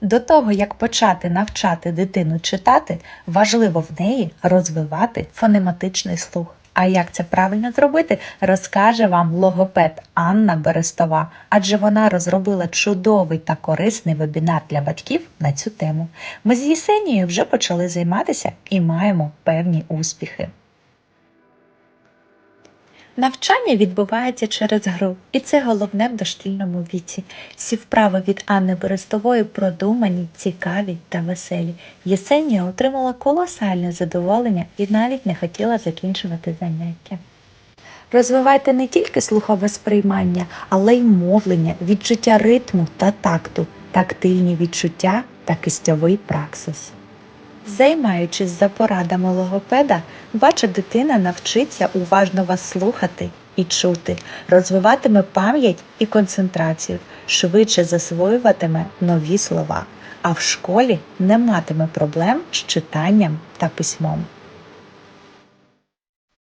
До того, як почати навчати дитину читати, важливо в неї розвивати фонематичний слух. А як це правильно зробити, розкаже вам логопед Анна Берестова, адже вона розробила чудовий та корисний вебінар для батьків на цю тему. Ми з Єсенією вже почали займатися і маємо певні успіхи. Навчання відбувається через гру, і це головне в дошкільному віці. Всі вправи від Анни Берестової продумані, цікаві та веселі. Єсенія отримала колосальне задоволення і навіть не хотіла закінчувати заняття. Розвивайте не тільки слухове сприймання, але й мовлення, відчуття ритму та такту, тактильні відчуття та кистьовий праксис. Займаючись за порадами логопеда, ваша дитина навчиться уважно вас слухати і чути, розвиватиме пам'ять і концентрацію, швидше засвоюватиме нові слова, а в школі не матиме проблем з читанням та письмом.